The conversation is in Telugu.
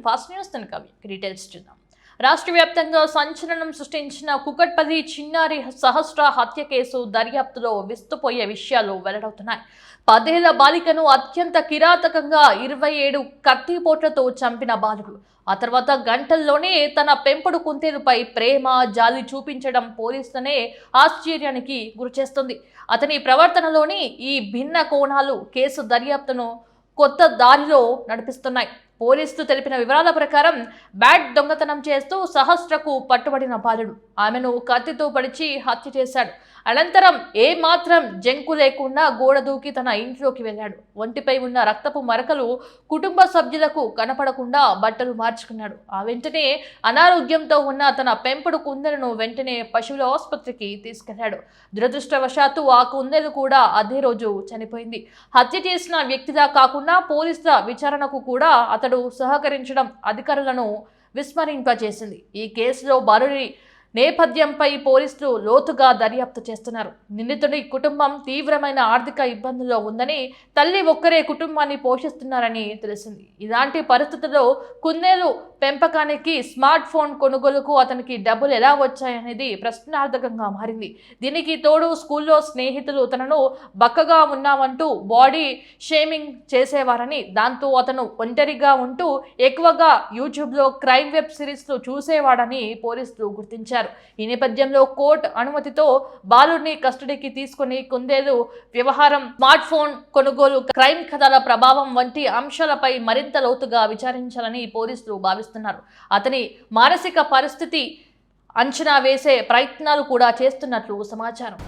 టు ఫాస్ట్ న్యూస్ తన కవి డీటెయిల్స్ చూద్దాం. రాష్ట్ర వ్యాప్తంగా సంచలనం సృష్టించిన కుకట్పల్లి చిన్నారి సహస్ర హత్య కేసు దర్యాప్తులో విస్తుపోయే విషయాలు వెల్లడవుతున్నాయి. పదేళ్ళ బాలికను అత్యంత కిరాతకంగా ఇరవై ఏడు కత్తిపోట్లతో చంపిన బాలుడు. ఆ తర్వాత గంటల్లోనే తన పెంపుడు కుంతేరుపై ప్రేమ జాలి చూపించడం పోలీసులనే ఆశ్చర్యానికి గురిచేస్తుంది. అతని ప్రవర్తనలోని ఈ భిన్న కోణాలు కేసు దర్యాప్తును కొత్త దారిలో నడిపిస్తున్నాయి. పోలీసులు తెలిపిన వివరాల ప్రకారం బ్యాట్ దొంగతనం చేస్తూ సహస్రకు పట్టుబడిన బాలుడు. ఆమెను కత్తితో పడిచి హత్య చేశాడు. అనంతరం ఏమాత్రం జంకు లేకుండా గోడ దూకి తన ఇంట్లోకి వెళ్ళాడు. ఒంటిపై ఉన్న రక్తపు మరకలు కుటుంబ సభ్యులకు కనపడకుండా బట్టలు మార్చుకున్నాడు. ఆ వెంటనే అనారోగ్యంతో ఉన్న తన పెంపుడు కుందెలను వెంటనే పశువుల ఆసుపత్రికి తీసుకెళ్ళాడు. దురదృష్టవశాత్తు ఆ కుందెలు కూడా అదే రోజు చనిపోయింది. హత్య చేసిన వ్యక్తిలా కాకుండా పోలీసుల విచారణకు కూడా అతడు సహకరించడం అధికారులను విస్మరింపజేసింది. ఈ కేసులో బరుడి నేపథ్యంపై పోలీసులు లోతుగా దర్యాప్తు చేస్తున్నారు. నిందితుడి కుటుంబం తీవ్రమైన ఆర్థిక ఇబ్బందుల్లో ఉందని తల్లి ఒక్కరే కుటుంబాన్ని పోషిస్తున్నారని తెలిసింది. ఇలాంటి పరిస్థితుల్లో కుందేలు పెంపకానికి స్మార్ట్ ఫోన్ కొనుగోలుకు అతనికి డబ్బులు ఎలా వచ్చాయనేది ప్రశ్నార్థకంగా మారింది. దీనికి తోడు స్కూల్లో స్నేహితులు తనను బక్కగా ఉన్నామంటూ బాడీ షేమింగ్ చేసేవారని దాంతో అతను ఒంటరిగా ఉంటూ ఎక్కువగా యూట్యూబ్లో క్రైమ్ వెబ్ సిరీస్లు చూసేవాడని పోలీసులు గుర్తించారు. ఈ నేపథ్యంలో కోర్టు అనుమతితో బాలుడిని కస్టడీకి తీసుకుని కుందేలు వ్యవహారం స్మార్ట్ ఫోన్ కొనుగోలు క్రైమ్ కథల ప్రభావం వంటి అంశాలపై మరింత లోతుగా విచారించాలని పోలీసులు భావిస్తారు భావిస్తున్నారు అతని మానసిక పరిస్థితి అంచనా వేసే ప్రయత్నాలు కూడా చేస్తున్నట్లు సమాచారం.